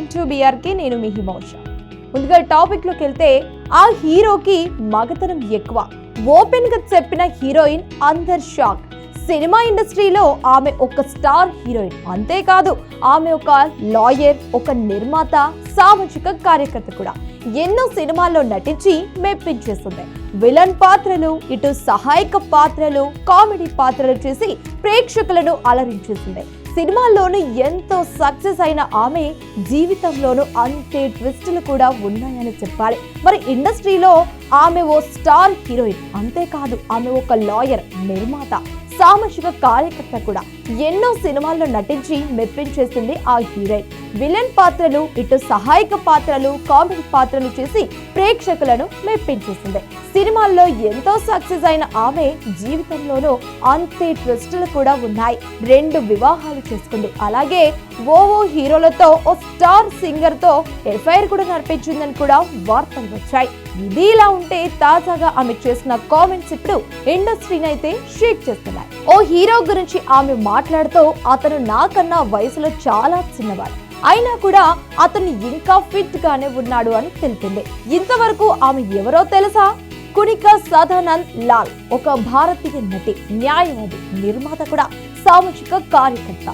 టీఆర్కి నేను మీ హిమోష. ముందుగా టాపిక్లోకి వెళ్తే ఆ హీరోకి మగతనం ఎక్కువ. ఓపెన్గా చెప్పిన హీరోయిన్ అందర్ షాక్. సినిమా ఇండస్ట్రీలో ఆమె ఒక స్టార్ హీరోయిన్. అంతేకాదు ఆమె ఒక లాయర్ ఒక నిర్మాత సామాజిక కార్యకర్త కూడా. ఎన్నో సినిమాల్లో నటించి మెప్పించేస్తుంది. విలన్ పాత్రలు ఇటు సహాయక పాత్రలు కామెడీ పాత్రలు చేసి ప్రేక్షకులను అలరించేసింది సినిమాల్లోనూ ఎంతో సక్సెస్ అయిన ఆమె జీవితంలోనూ అంతే ట్విస్టులు కూడా ఉన్నాయని చెప్పాలి. మరి ఇండస్ట్రీలో ఆమె ఓ స్టార్ హీరోయిన్ అంతేకాదు ఆమె ఒక లాయర్ నిర్మాత సామాజిక కార్యకర్త కూడా. ఎన్నో సినిమాల్లో నటించి మెప్పించేసింది ఆ హీరోయిన్. విలన్ పాత్రలు ఇటు సహాయక పాత్రలు కామెడీ పాత్రలు చేసి ప్రేక్షకులను మెప్పించేసింది. సినిమాల్లో ఎంతో సక్సెస్ అయిన ఆమె జీవితంలోనూ అంతే ట్విస్టులు కూడా ఉన్నాయి. రెండు వివాహాలు చేసుకుంది. అలాగే ఓవో హీరోలతో ఓ స్టార్ సింగర్తో ఎఫ్ఐఆర్ కూడా నడిపించిందని కూడా వార్తలు వచ్చాయి. ఇది ఇలా ఉంటే తాజాగా ఆమె చేసిన కామెంట్స్ ఇప్పుడు ఇండస్ట్రీని అయితే షేక్ చేస్తున్నాయి. ఓ హీరో గురించి ఆమె మాట్లాడుతూ అతను నాకన్నా వయసులో చాలా చిన్నవాడు. అయినా కూడా అతను ఇంకా ఫిట్ గానే ఉన్నాడు అని తెలిపింది. ఇంతవరకు ఆమె ఎవరో తెలుసా? కునికా సదానంద్ లాల్ ఒక భారతీయ నటి న్యాయవాది నిర్మాత కూడా సామాజిక కార్యకర్త.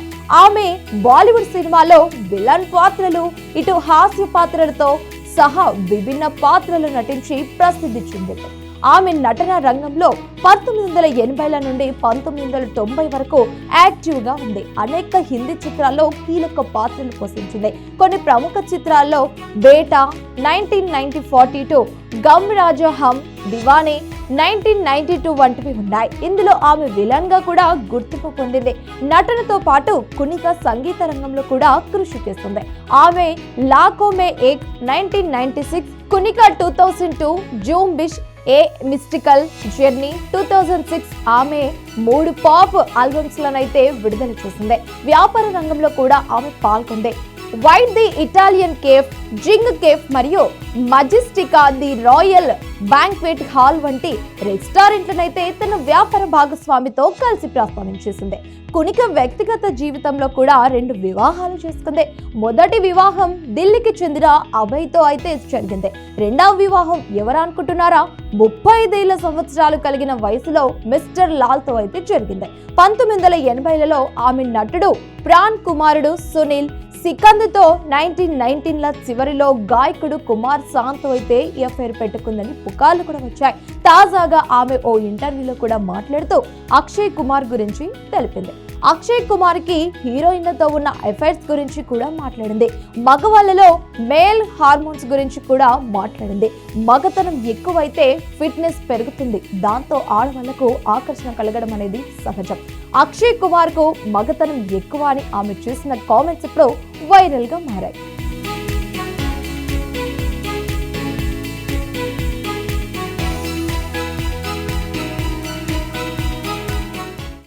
ఆమె బాలీవుడ్ సినిమాలో విలన్ పాత్రలు ఇటు హాస్య పాత్రలతో సహా విభిన్న పాత్రలు నటించి ప్రసిద్ధి చెందింది. ఆమె నటన రంగంలో పంతొమ్మిది వందల ఎనభైల నుండి పంతొమ్మిది వందల తొంభై వరకు యాక్టివ్గా ఉంది. అనేక హిందీ చిత్రాల్లో కీలక పాత్రలు పోషించింది. కొన్ని ప్రముఖ చిత్రాల్లో Beta nineteen ninety forty two gum రాజా హమ్ దివానే నైన్టీన్ నైన్టీ టూ వంటివి ఉన్నాయి. ఇందులో ఆమె విలన్గా కూడా గుర్తింపు పొందింది. నటనతో పాటు కునిక సంగీత రంగంలో కూడా కృషి చేస్తుంది. ఆమె Lakhon Mein Ek nineteen ninety six Kunika two thousand two Zoom బిష్ a mystical journey two thousand six ఆమె మూడు పాప్ ఆల్బమ్స్ లనైతే విడుదల చేసింది. వ్యాపార రంగంలో కూడా ఆమె పాల్గొంది. White the Italian cafe zing cafe మరియు మజిస్టికా ది రాయల్ బ్యాంక్వెట్ హాల్ వంటి రెస్టారెంట్లనైతే తన వ్యాపార భాగస్వామితో కలిసి ప్రస్తావించేసింది కునిక వ్యక్తిగత జీవితంలో కూడా రెండు వివాహాలు చేసుకుంది. మొదటి వివాహం ఢిల్లీకి చెందిన అభయ్తో అయితే జరిగింది. రెండవ వివాహం ఎవరనుకుంటున్నారా ముప్పై ఐదేళ్ళ సంవత్సరాలు కలిగిన వయసులో మిస్టర్ లాల్తో అయితే జరిగింది. పంతొమ్మిది వందల ఎనభైలలో ఆమె నటుడు ప్రాణ్ కుమారుడు సునీల్ సికంద్తో నైన్టీన్ నైన్టీన్ల చివరిలో గాయకుడు కుమార్ శాంత్ అయితే ఈ అఫైర్ పెట్టుకుందని పుకార్లు కూడా వచ్చాయి. తాజాగా ఆమె ఓ ఇంటర్వ్యూలో కూడా మాట్లాడుతూ అక్షయ్ కుమార్ గురించి తెలిపింది. అక్షయ్ కుమార్కి హీరోయిన్లతో ఉన్న ఎఫైర్స్ గురించి కూడా మాట్లాడింది. మగవాళ్ళలో మేల్ హార్మోన్స్ గురించి కూడా మాట్లాడింది. మగతనం ఎక్కువైతే ఫిట్నెస్ పెరుగుతుంది. దాంతో ఆడవాళ్ళకు ఆకర్షణ కలగడం అనేది సహజం. అక్షయ్ కుమార్కు మగతనం ఎక్కువ అని ఆమె చేసిన కామెంట్స్ ఇప్పుడు వైరల్గా మారాయి.